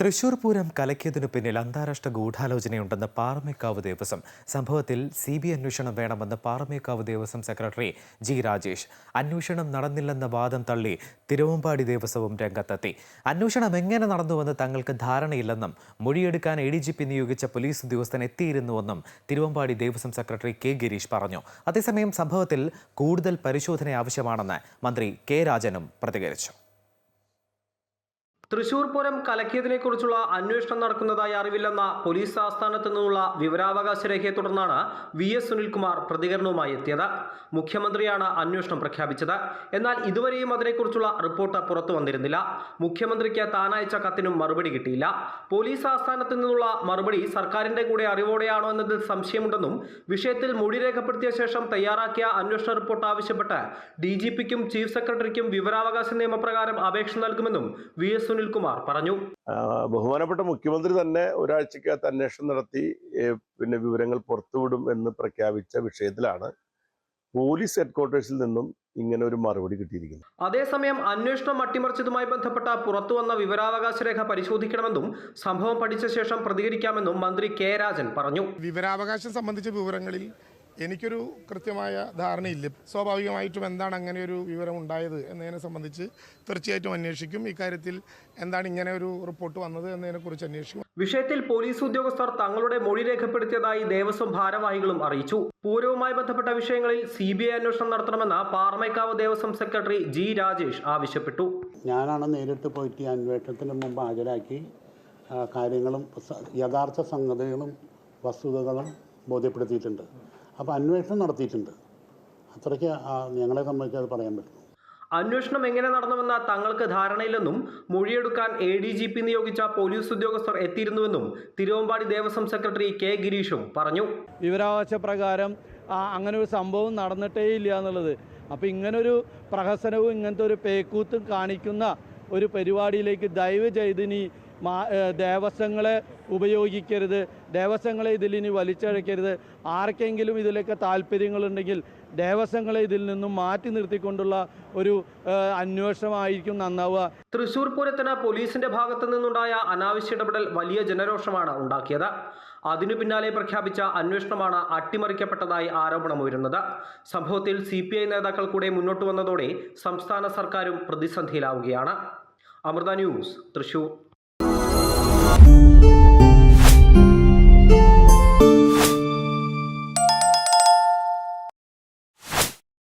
തൃശൂർ പൂരം കലക്കിയതിനു പിന്നിൽ അന്താരാഷ്ട്ര ഗൂഢാലോചനയുണ്ടെന്ന് പാറമേക്കാവ് ദേവസ്വം. സംഭവത്തിൽ സി ബി അന്വേഷണം വേണമെന്ന് പാറമേക്കാവ് ദേവസ്വം സെക്രട്ടറി ജി രാജേഷ്. അന്വേഷണം നടന്നില്ലെന്ന വാദം തള്ളി തിരുവമ്പാടി ദേവസ്വവും രംഗത്തെത്തി. അന്വേഷണം എങ്ങനെ നടന്നുവെന്ന് തങ്ങൾക്ക് ധാരണയില്ലെന്നും മൊഴിയെടുക്കാൻ എ ഡി ജി പി നിയോഗിച്ച പോലീസ് ഉദ്യോഗസ്ഥൻ എത്തിയിരുന്നുവെന്നും തിരുവമ്പാടി ദേവസ്വം സെക്രട്ടറി കെ ഗിരീഷ് പറഞ്ഞു. അതേസമയം സംഭവത്തിൽ കൂടുതൽ പരിശോധന ആവശ്യമാണെന്ന് മന്ത്രി കെ രാജനും പ്രതികരിച്ചു. തൃശൂർ പൂരം കലക്കിയതിനെക്കുറിച്ചുള്ള അന്വേഷണം നടക്കുന്നതായി അറിവില്ലെന്ന പോലീസ് ആസ്ഥാനത്ത് നിന്നുള്ള വിവരാവകാശ രേഖയെ തുടർന്നാണ് വി എസ് സുനിൽകുമാർ പ്രതികരണവുമായി എത്തിയത്. മുഖ്യമന്ത്രിയാണ് അന്വേഷണം പ്രഖ്യാപിച്ചത്. എന്നാൽ ഇതുവരെയും അതിനെക്കുറിച്ചുള്ള റിപ്പോർട്ട് പുറത്തു വന്നിരുന്നില്ല. മുഖ്യമന്ത്രിക്ക് താനയച്ച കത്തിനും മറുപടി കിട്ടിയില്ല. പോലീസ് ആസ്ഥാനത്ത് നിന്നുള്ള മറുപടി സർക്കാരിന്റെ കൂടെ അറിവോടെയാണോ എന്നതിൽ സംശയമുണ്ടെന്നും വിഷയത്തിൽ മൊഴി രേഖപ്പെടുത്തിയ ശേഷം തയ്യാറാക്കിയ അന്വേഷണ റിപ്പോർട്ട് ആവശ്യപ്പെട്ട് ഡി ചീഫ് സെക്രട്ടറിക്കും വിവരാവകാശ നിയമപ്രകാരം അപേക്ഷ നൽകുമെന്നും വി എസ് സുനിൽകുമാർ പറഞ്ഞു. ബഹുമാനപ്പെട്ട മുഖ്യമന്ത്രി തന്നെ ഒരാഴ്ചക്കകത്ത് അന്വേഷണം നടത്തി പിന്നെ വിവരങ്ങൾ പുറത്തുവിടും എന്ന് പ്രഖ്യാപിച്ച വിഷയത്തിലാണ് പോലീസ് ഹെഡ്ക്വാർട്ടേഴ്സിൽ നിന്നും ഇങ്ങനെ ഒരു മറുപടി കിട്ടിയിരിക്കുന്നു അതേസമയം അന്വേഷണം അട്ടിമറിച്ചതുമായി ബന്ധപ്പെട്ട പുറത്തുവന്ന വിവരാവകാശ രേഖ പരിശോധിക്കണമെന്നും സംഭവം പഠിച്ച ശേഷം പ്രതികരിക്കാമെന്നും മന്ത്രി കെ രാജൻ പറഞ്ഞു. വിവരാവകാശം സംബന്ധിച്ച വിവരങ്ങളിൽ എനിക്കൊരു കൃത്യമായ ധാരണയില്ല. സ്വാഭാവികമായിട്ടും എന്താണ് അങ്ങനെ ഒരു വിവരം ഉണ്ടായത് എന്നതിനെ സംബന്ധിച്ച് തീർച്ചയായിട്ടും അന്വേഷിക്കും. ഇക്കാര്യത്തിൽ എന്താണ് ഇങ്ങനെ ഒരു റിപ്പോർട്ട് വന്നത് എന്നതിനെക്കുറിച്ച് അന്വേഷിക്കും. വിഷയത്തിൽ പോലീസ് ഉദ്യോഗസ്ഥർ തങ്ങളുടെ മൊഴി രേഖപ്പെടുത്തിയതായി ദേവസ്വം ഭാരവാഹികളും അറിയിച്ചു. പൂരവുമായി ബന്ധപ്പെട്ട വിഷയങ്ങളിൽ സി ബി ഐ അന്വേഷണം നടത്തണമെന്ന് പാറമേക്കാവ് ദേവസ്വം സെക്രട്ടറി ജി രാജേഷ് ആവശ്യപ്പെട്ടു. ഞാനാണ് നേരിട്ട് പോയിട്ട് ഈ അന്വേഷണത്തിന് മുമ്പ് ഹാജരാക്കി കാര്യങ്ങളും യഥാർത്ഥ സംഗതികളും വസ്തുതകളും ബോധ്യപ്പെടുത്തിയിട്ടുണ്ട്. അപ്പോൾ അന്വേഷണം നടത്തിയിട്ടുണ്ട്. അത്രയ്ക്ക് ഞങ്ങളെ സംബന്ധിച്ച് അത് പറയാൻ പറ്റും. അന്വേഷണം എങ്ങനെ നടന്നുവെന്ന തങ്ങൾക്ക് ധാരണയില്ലെന്നും മൊഴിയെടുക്കാൻ എ ഡി ജി പി നിയോഗിച്ച പോലീസ് ഉദ്യോഗസ്ഥർ എത്തിയിരുന്നുവെന്നും തിരുവമ്പാടി ദേവസ്വം സെക്രട്ടറി കെ ഗിരീഷും പറഞ്ഞു. വിവരാവകാശ പ്രകാരം ആ, അങ്ങനെ ഒരു സംഭവം നടന്നിട്ടേ ഇല്ല എന്നുള്ളത്. അപ്പോൾ ഇങ്ങനൊരു പ്രഹസനവും ഇങ്ങനത്തെ ഒരു പേക്കൂത്തും കാണിക്കുന്ന ഒരു പരിപാടിയിലേക്ക് ദയവ് ചെയ്തിനി ദേവസ്വങ്ങളെ ഉപയോഗിക്കരുത്. ദേവസ്വങ്ങളെ ഇതിലിനി വലിച്ചഴക്കരുത് ആർക്കെങ്കിലും ഇതിലൊക്കെ താല്പര്യങ്ങളുണ്ടെങ്കിൽ ദേവസ്വങ്ങളെ ഇതിൽ നിന്നും മാറ്റി നിർത്തിക്കൊണ്ടുള്ള ഒരു അന്വേഷണമായിരിക്കും നന്നാവുക. തൃശൂർ പൂരത്തിന് പോലീസിന്റെ ഭാഗത്തു നിന്നുണ്ടായ അനാവശ്യ ഇടപെടൽ വലിയ ജനരോഷമാണ് ഉണ്ടാക്കിയത്. അതിനു പിന്നാലെ പ്രഖ്യാപിച്ച അന്വേഷണമാണ് അട്ടിമറിക്കപ്പെട്ടതായി ആരോപണമുയരുന്നത്. സംഭവത്തിൽ സി പി ഐ നേതാക്കൾ കൂടെ മുന്നോട്ട് വന്നതോടെ സംസ്ഥാന സർക്കാരും പ്രതിസന്ധിയിലാവുകയാണ്. അമൃത ന്യൂസ് തൃശൂർ. Música